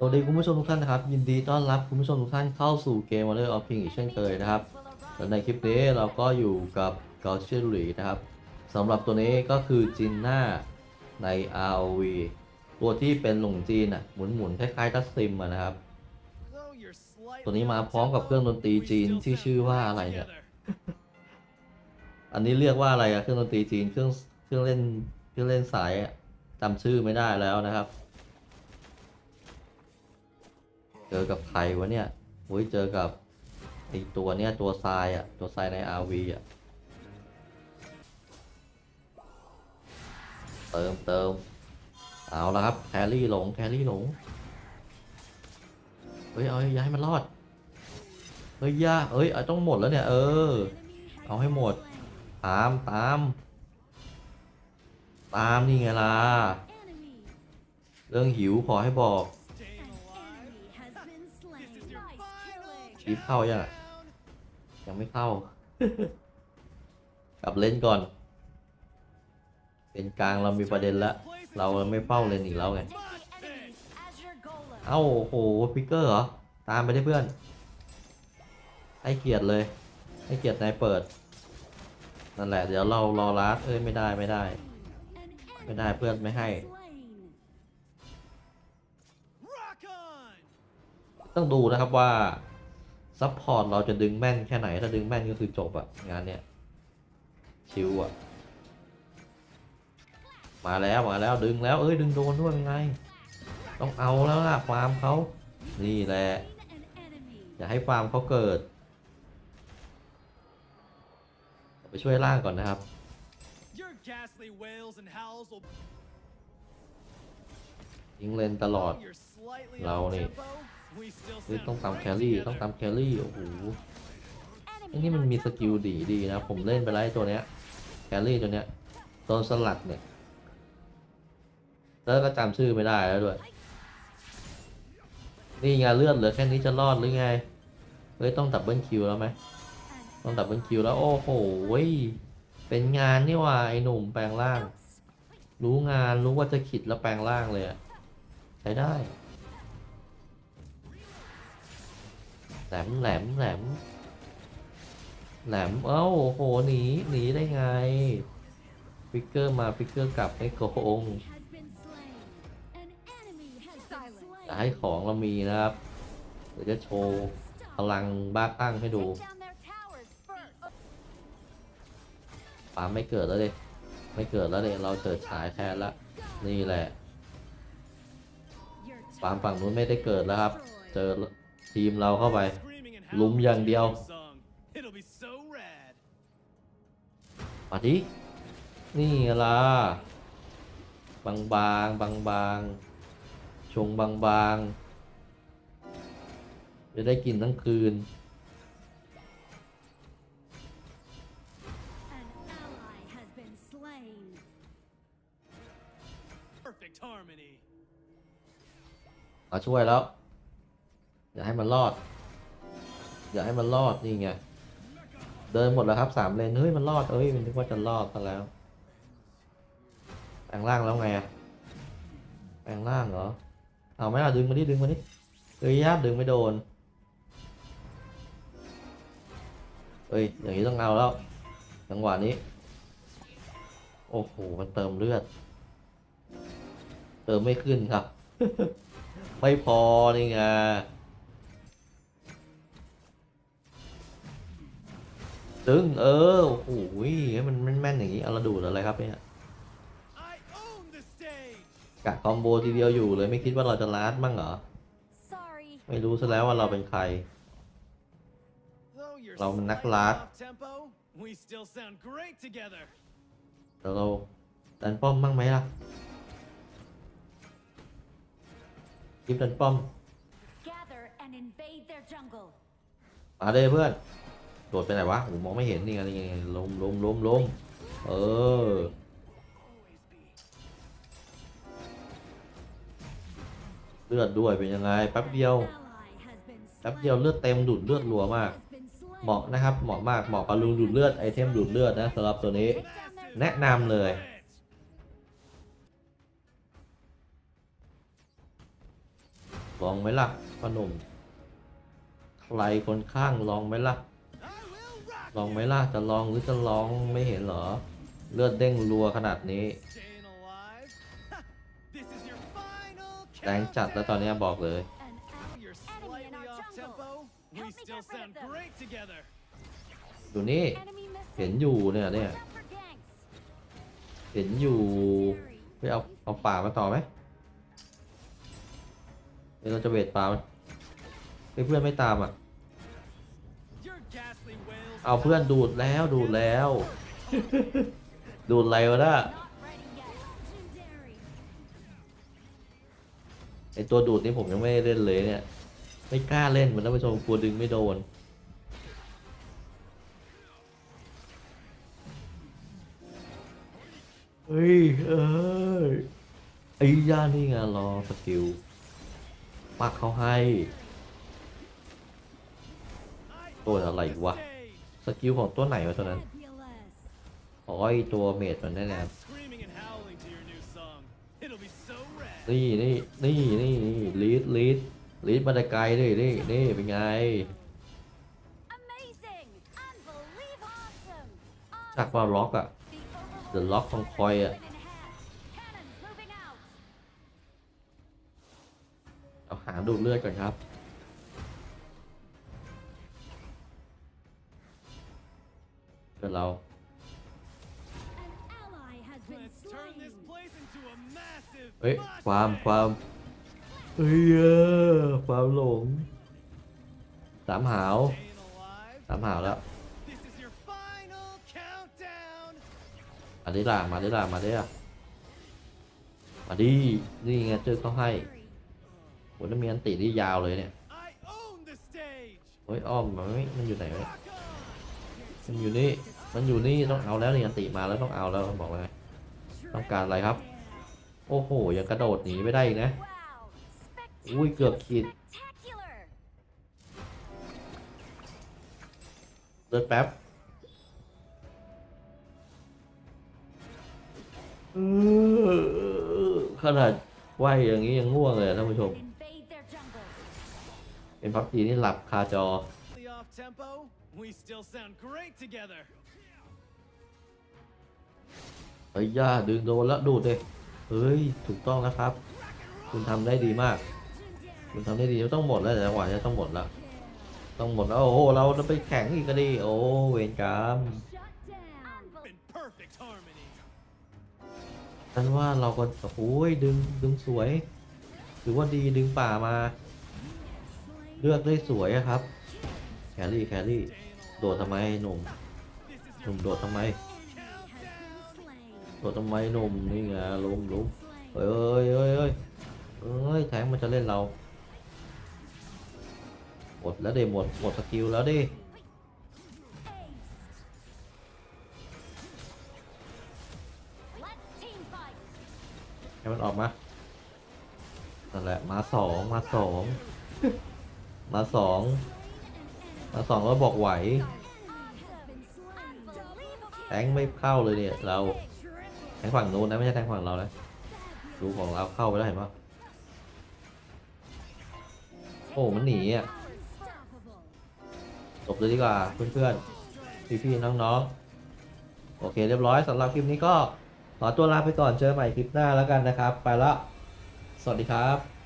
สวัสดีคุณผู้ชมทุกท่านนะครับ ยินดีต้อนรับคุณผู้ชมทุกท่านเข้าสู่เกม Wonder of Pink อีกเช่นเคยนะครับและในคลิปนี้เราก็อยู่กับเกาเชียรุีนะครับสำหรับตัวนี้ก็คือจินน่าใน ROV ตัวที่เป็นหลงจีนอะหมุนๆคล้ายๆทัสซิมอะนะครับ ตัวนี้มาพร้อมกับเครื่องดนตรีจีนที่ชื่อว่าอะไรเนี่ย อันนี้เรียกว่าอะไรอะเครื่องดนตรีจีนเครื่องเครื่องเล่นเครื่องเล่นสายจำชื่อไม่ได้แล้วนะครับ เจอกับใครวะเนี่ยโอ้ยเจอกับไอตัวเนี้ยตัวทรายอะ ตัวทรายใน RV อะ เติมเติมเอาละครับแครี่หลงแครี่หลง เฮ้ย เอาย่าให้มันรอด เฮ้ยยาเอ้ยเอาต้องหมดแล้วเนี่ย เออ เอาให้หมด ตามตาม ตามนี่ไงล่ะ เรื่องหิวขอให้บอก ลิปเข้ายังยังไม่เข้า กลับเล่นก่อน เป็นกลางเรามีประเด็นล้วเราไม่เฝ้าเลนอีกแล้วไง เอ้าโอ้โหพิกเกอร์เหรอ ตามไปได้เพื่อน ให้เกียรติเลย ให้เกียรตินายเปิด นั่นแหละ เดี๋ยวเรารอรัดเอ้ยไม่ได้ไม่ได้ ไม่ได้เพื่อนไม่ให้ ต้องดูนะครับว่า ซัพพอร์ตเราจะดึงแม่นแค่ไหน ถ้าดึงแม่นก็คือจบอะงานเนี้ยชิวอะมาแล้วมาแล้วดึงแล้วเอ้ยดึงโดนด้วยเป็นไง ต้องเอาแล้วล่ะฟาร์มเขานี่แหละ อย่าให้ฟาร์มเขาเกิด ไปช่วยล่างก่อนนะครับ Your ghastly wails and howls will ยิงเลนตลอด you're slightly Lâu off เฮ้ยต้องตามแครี่ต้องตามแครี่โอ้โหไอ้นี่มันมีสกิลดีดีนะ ผมเล่นไปแล้วตัวเนี้ยแครี่ตัวเนี้ยโดนสลัดเนี่ย แล้วก็จำชื่อไม่ได้แล้วด้วย นี่ไงเลือดเหลือแค่นี้จะรอดหรือไง เฮ้ยต้องดับเบิลคิวแล้วไหมต้องดับเบิลคิวแล้วโอ้โหเป็นงานนี่ว่าไอ้หนุ่มแปลงร่าง รู้งานรู้ว่าจะขิดแล้วแปลงร่างเลยอะใช้ได้ แหลมแหลมแหลมแหลมเอ้าโอ้โหหนีหนีได้ไงฟิกเกอร์มาฟิกเกอร์กลับไม่โกงจะให้ของเรามีนะครับ เดี๋ยวจะโชว์พลังบ้าคลั่งให้ดูปาไม่เกิดแล้วเลยไม่เกิดแล้วเลยเราเฉิดฉายแทนละนี่แหละปามฝั่งนู้นไม่ได้เกิดแล้วครับ เจอ ทีมเราเข้าไป Screaming and ลุม howling อย่างเดียว song. It'll be so rad. มาดิ นี่ไงล่ะ บางบางบางบางๆชงบางบางๆจะได้กินทั้งคืน Perfect harmony. มาช่วยแล้ว อย่าให้มันรอด อย่าให้มันรอดนี่ไงเดินหมดแล้วครับสามเลนเฮ้ยมันรอดเอ้ยมันนึกว่าจะรอดซะแล้วแปลงร่างแล้วไงอะแปลงร่างเหรอเอาไหมล่ะดึงมาดิดึงมาดิเอ้ยญาติดึงไม่โดนเอ้ยอย่างนี้ต้องเอาแล้วจังหวะนี้ โอ้โหมันเติมเลือด เติมไม่ขึ้นครับ ไม่พอนี่ไง ดึงเออโอ้โหให้มันแม่นๆอย่างนี้เอาระดูดอะไรครับเนี่ย I own the stage. กะคอมโบทีเดียวอยู่เลยไม่คิดว่าเราจะลาดมั่งเหรอ ไม่รู้ซะแล้วว่าเราเป็นใคร Though you're Lâu mình nắc slightly lát. off tempo, we still sound great together. เดี๋ยวเราดันป้อมมั่งไหมล่ะคลิปดันป้อม Gather and invade their jungle. มาเลยเพื่อน โดดไปไหนวะผมมองไม่เห็นนี่ไงล้มล้มล้มล้มเออเลือดด้วยเป็นยังไงแป๊บเดียวแป๊บเดียวเลือดเต็มดูดเลือดรัวมาก เหมาะนะครับเหมาะมากเหมาะกับลุงดูดเลือดไอเทมดูดเลือดนะสำหรับตัวนี้ แนะนำเลยลองไหมล่ะพนุ่มใครคนข้างลองไหมล่ะ ลองไหมล่ะ จะลองหรือจะลองไม่เห็นเหรอ เลือดเด้งรัวขนาดนี้ แดงจัดแล้วตอนนี้บอกเลย ดูนี่ เห็นอยู่เนี่ยเนี่ย เห็นอยู่ไปเอาเอาป่ามาต่อไหมเราจะเวทป่าไหมเพื่อนไม่ตามอะ เอาเพื่อนดูดแล้วดูดแล้ว ดูดอะไรวะน่ะไอตัวดูดนี่ผมยังไม่ได้เล่นเลยเนี่ย ไม่กล้าเล่นเหมือนท่านผู้ชมกลัวดึงไม่โดนเฮ้ยเอ้ยไอ้ย่านี่ไงรอสกิลปักเขาให้ I Ôi, own là lầy the quá. stage. ส สกิลของตัวไหนวะตัวนั้นอ๋อไตัวเมดมันได้แล้วนี่นี่นี่นี่นี่ลีดลีดลีดมาแต่ไกลเลยนี่นี่เป็นไงจากว่าล็อกอะเดอะล็อกของคอยอะเอาหาดูเลือดก่อนครับ slain. place into a massive เฮ้ย ความความเฮ้ยความหลง สามหาว สามหาวแล้ว มาดิล่ะ มาดิล่ะ มาดิล่ะ มาดิ นี่ไงเจอเขาให้โหน้ำมีอันติที่ยาวเลยเนี่ย เฮ้ย อ้อมมันไม่มันอยู่ไหนวะ มันอยู่นี่ มันอยู่นี่ต้องเอาแล้วนี่อันติมาแล้วต้องเอาแล้วบอกเลยต้องการอะไรครับ โอ้โหยังกระโดดหนีไม่ได้อีกนะ Wow. อุ้ยเกือบขีด Spectacular. เลือดแป๊บเออขนาดว่ายอย่างนี้ยังง่วงเลยอะท่านผู้ชม Invade their jungle. เป็นพับจีนี่หลับคาจอ Slightly off tempo. We still sound great together. เฮ้ยย่าดึงโดนแล้วดูดเลยเฮ้ย ถูกต้องนะครับ คุณทำได้ดีมาก Legendary. คุณทำได้ดีต้องหมดแล้วแต่จังหวะนี้ต้องหมดแล้วต้องหมดแล้วโอ้โหเราจะไปแข่งอีกก็ดี โอ้เวรกรรม Shut down. In perfect harmony. ฉันว่าเราก็โอ้ยดึงดึงสวยถือว่าดีดึงป่ามา Slain. เลือกได้สวยอะครับ แครี่แครี่ Staying โดดทำไมหนุ่มหนุ่มโดดทำไมโดดทำไมหนุ่มนี่ไงล้มล้มเอ้ยเอ้ยเอ้ยเอ้ยเอ้ยแทงมันจะเล่นเราหมดแล้วเดหมดหมดสกิลแล้วดิให้มันออกมานั่นแหละมาสองมาสองมาสอง มาสองแล้วบอกไหวแทงไม่เข้าเลยเนี่ยเราแทงฝั่งนู้นนะไม่ใช่แทงฝั่งเรานะดูของเราเข้าไปแล้วเห็นปะโอ้มันหนีอะจบเลยดีกว่าเพื่อนๆพี่ๆน้องๆ โอเคเรียบร้อยสำหรับคลิปนี้ก็ขอตัวลาไปก่อนเจอใหม่คลิปหน้าแล้วกันนะครับ ไปละ สวัสดีครับ